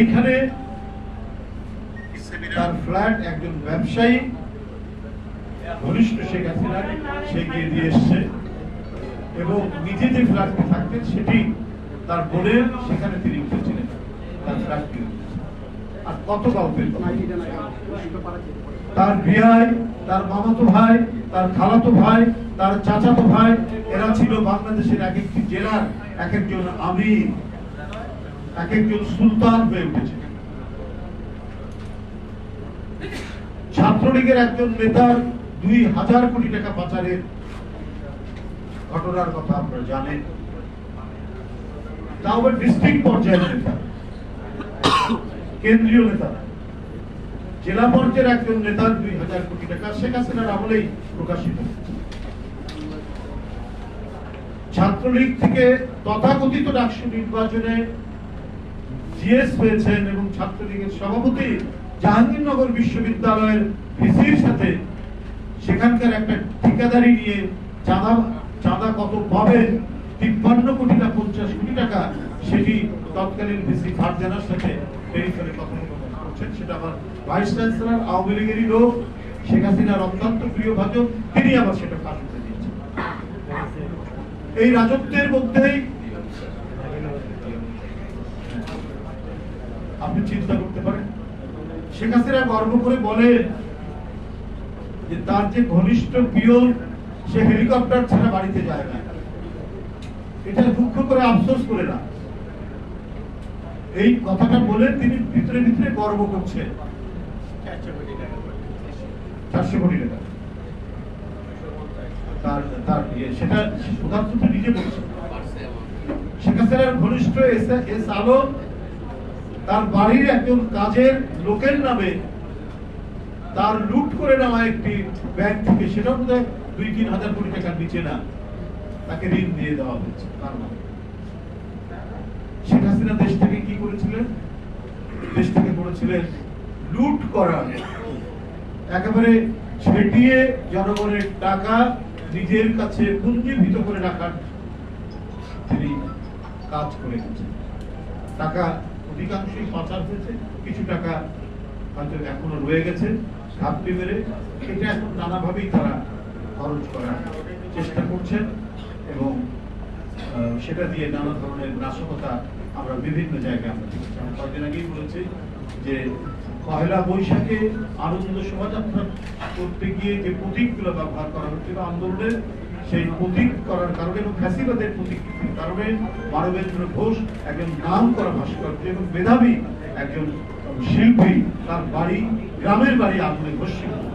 সেইখানে তার ফ্ল্যাট একজন ব্যবসায়ী ঘনিষ্ঠ শেখ হাসিনা সে গিয়ে দিয়ে এসছে এবং নিজে যে ফ্ল্যাটে থাকতেন সেটি তার বোনের সেখানে তিনি উঠেছিলেন তার ফ্ল্যাট কিনে উঠেছেন। আর কত কথা। তার বিয়াই তার মামাতো ভাই তার খালাতো ভাই তার চাচাতো ভাই এরা ছিল বাংলাদেশের এক একটি জেলার এক একজন আমির এক একজন সুলতান হয়ে উঠেছে। ছাত্রলীগের একজন নেতার দুই হাজার কোটি টাকা পাচারের ঘটনার কথা আপনারা জানেন তা আবার ডিস্ট্রিক্ট পর্যায়ের নেতা। কেন্দ্রীয় নেতা। জেলা পর্যায়ের একজন নেতার দুই হাজার কোটি টাকা শেখ হাসিনার আমলেই প্রকাশিত ছাত্রলীগ থেকে তথাকথিত ডাকসু নির্বাচনে জিএস হয়েছেন এবং ছাত্রলীগের সভাপতি জাহাঙ্গীরনগর বিশ্ববিদ্যালয়ের ভিসির সাথে। সেখানকার একটা ঠিকাদারি নিয়ে চাঁদা চাঁদা কত পাবেন তিপ্পান্ন কোটি না পঞ্চাশ কোটি টাকা? সেটি তৎকালীন ভিসি ফারজানার সাথে টেলিফোনে করছেন। সেটা আমার ভাইস চ্যান্সেলর, আওয়ামী লীগেরই লোক, শেখ হাসিনার অত্যন্ত প্রিয় ভাজক তিনি আবার সেটা ফাঁস দিয়েছেন। এই রাজত্বের মধ্যেই আপনি চিন্তা করতে পারেন। শেখ হাসিনা গর্ব করে বলেন যে তার যে ঘনিষ্ঠ পিয়ন, সে হেলিকপ্টার ছাড়া বাড়িতে যায় না। এটা দুঃখ করে আফসোস করে না। এই কথাটা বলে তিনি ভিতরে ভিতরে গর্ব করছেন। চারশো কোটি টাকা। তার তার ইয়ে সেটা সুধার্থ নিজে বলছে। শেখ হাসিনার ঘনিষ্ঠ এস আলম তার বাড়ির একজন কাজের লোকের নামে তার লুট করে নেওয়া একটি ব্যাংক থেকে সেটা বোধ হয় দুই, তিন হাজার কোটি টাকার নিচে না, তাকে ঋণ দিয়ে দেওয়া হয়েছে, তার নামে। শেখ হাসিনা দেশ থেকে কি করেছিলেন? দেশ থেকে করেছিলেন লুট করা। একেবারে ছেটিয়ে জনগণের টাকা নিজের কাছে পুঞ্জীভূত করে রাখার তিনি কাজ করে গেছেন। টাকা অধিকাংশই পাচার হয়েছে, কিছু টাকা হয়তো এখনও রয়ে গেছে, ঘাপটি মেরে। এটা এখন নানাভাবেই তারা খরচ করার চেষ্টা করছেন এবং সেটা দিয়ে নানা ধরনের নাশকতা আমরা বিভিন্ন জায়গায় আমরা দেখেছি। কয়েকদিন আগেই বলেছি যে পয়লা বৈশাখে আনন্দ শোভাযাত্রা করতে গিয়ে যে প্রতীকগুলো ব্যবহার করা হচ্ছিল আন্দোলনের সেই প্রতীক করার কারণে এবং ফ্যাসিবাদের প্রতীক কারণে মানবেন্দ্র ঘোষ একজন নাম করা ভাস্কর্য এবং মেধাবী একজন শিল্পী তার বাড়ি, গ্রামের বাড়ি আগুনে ঘোষিত